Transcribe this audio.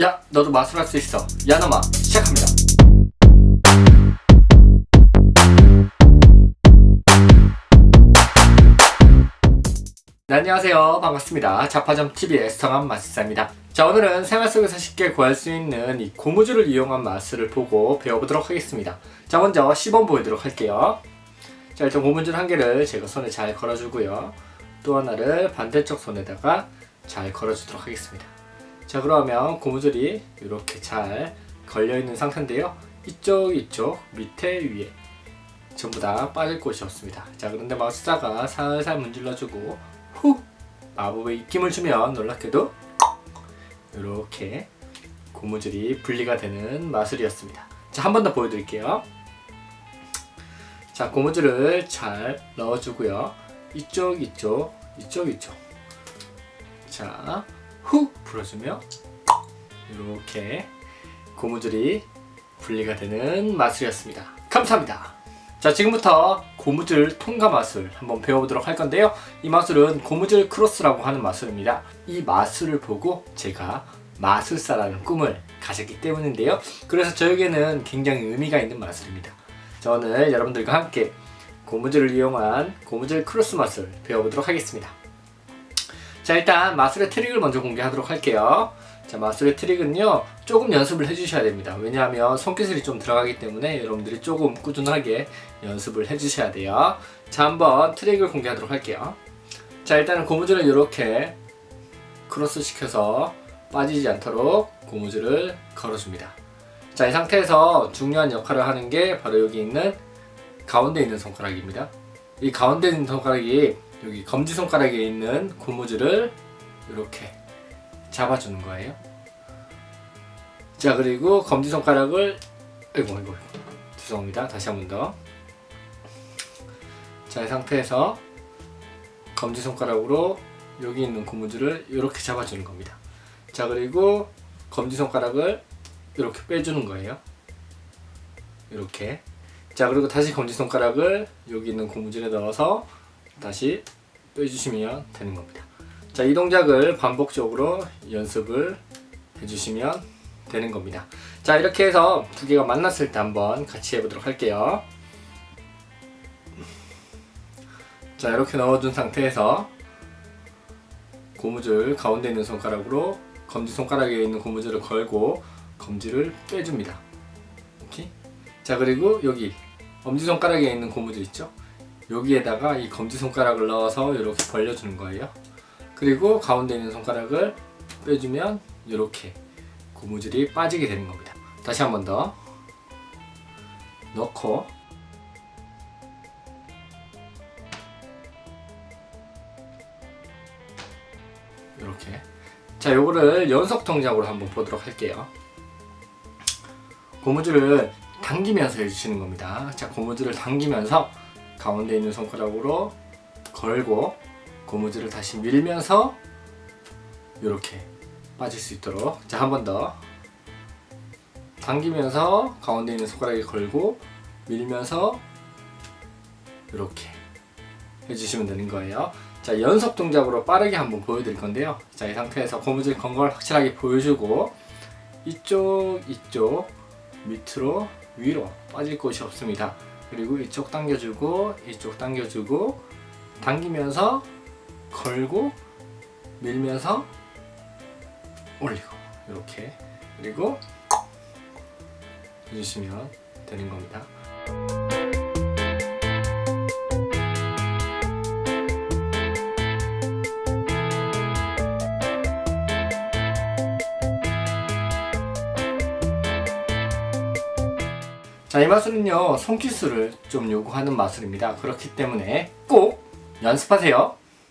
야, 너도 마술 할 수 있어. 야너마 시작합니다. 네, 안녕하세요. 반갑습니다. 자파점 TV의 스성한 마술사입니다. 자, 오늘은 생활 속에서 쉽게 구할 수 있는 이 고무줄을 이용한 마술을 보고 배워보도록 하겠습니다. 자, 먼저 시범 보여드리도록 할게요. 자, 일단 고무줄 한 개를 제가 손에 잘 걸어주고요. 또 하나를 반대쪽 손에다가 잘 걸어주도록 하겠습니다. 자 그러면 고무줄이 이렇게 잘 걸려 있는 상태인데요. 이쪽 이쪽 밑에 위에 전부 다 빠질 곳이 없습니다. 자 그런데 마술사가 살살 문질러주고 후 마법의 입김을 주면 놀랍게도 이렇게 고무줄이 분리가 되는 마술이었습니다. 자 한 번 더 보여드릴게요. 자 고무줄을 잘 넣어주고요. 이쪽 이쪽 이쪽 이쪽 자 후 불어주며 이렇게 고무줄이 분리가 되는 마술이었습니다. 감사합니다. 자 지금부터 고무줄 통과 마술 한번 배워보도록 할 건데요. 이 마술은 고무줄 크로스라고 하는 마술입니다. 이 마술을 보고 제가 마술사라는 꿈을 가졌기 때문인데요. 그래서 저에게는 굉장히 의미가 있는 마술입니다. 자 오늘 여러분들과 함께 고무줄을 이용한 고무줄 크로스 마술 배워보도록 하겠습니다. 자 일단 마술의 트릭을 먼저 공개하도록 할게요. 자 마술의 트릭은요 조금 연습을 해주셔야 됩니다. 왜냐하면 손기술이 좀 들어가기 때문에 여러분들이 조금 꾸준하게 연습을 해주셔야 돼요. 자 한번 트릭을 공개하도록 할게요. 자 일단은 고무줄을 이렇게 크로스 시켜서 빠지지 않도록 고무줄을 걸어줍니다. 자 이 상태에서 중요한 역할을 하는 게 바로 여기 있는 가운데 있는 손가락입니다. 이 가운데 있는 손가락이 여기 검지 손가락에 있는 고무줄을 이렇게 잡아주는 거예요. 자 그리고 검지 손가락을 아이고 아이고 죄송합니다. 다시 한 번 더. 자 이 상태에서 검지 손가락으로 여기 있는 고무줄을 이렇게 잡아주는 겁니다. 자 그리고 검지 손가락을 이렇게 빼주는 거예요. 이렇게. 자 그리고 다시 검지 손가락을 여기 있는 고무줄에 넣어서 다시 빼주시면 되는 겁니다. 자, 이 동작을 반복적으로 연습을 해주시면 되는 겁니다. 자, 이렇게 해서 두 개가 만났을 때 한번 같이 해보도록 할게요. 자, 이렇게 넣어준 상태에서 고무줄 가운데 있는 손가락으로 검지 손가락에 있는 고무줄을 걸고 검지를 빼줍니다. 이렇게. 자, 그리고 여기 엄지 손가락에 있는 고무줄 있죠? 여기에다가 이 검지 손가락을 넣어서 이렇게 벌려주는 거예요. 그리고 가운데 있는 손가락을 빼주면 이렇게 고무줄이 빠지게 되는 겁니다. 다시 한 번 더 넣고 이렇게 자 요거를 연속 동작으로 한번 보도록 할게요. 고무줄을 당기면서 해주시는 겁니다. 자 고무줄을 당기면서 가운데 있는 손가락으로 걸고 고무줄을 다시 밀면서 이렇게 빠질 수 있도록. 자 한 번 더. 당기면서 가운데 있는 손가락에 걸고 밀면서 이렇게 해주시면 되는 거예요. 자 연속 동작으로 빠르게 한번 보여드릴 건데요. 자 이 상태에서 고무줄 건 걸 확실하게 보여주고 이쪽 이쪽 밑으로 위로 빠질 곳이 없습니다 그리고 이쪽 당겨주고 이쪽 당겨주고 당기면서 걸고 밀면서 올리고 이렇게 그리고 해주시면 되는 겁니다. 자, 이 마술은요, 손기술을 좀 요구하는 마술입니다. 그렇기 때문에 꼭 연습하세요.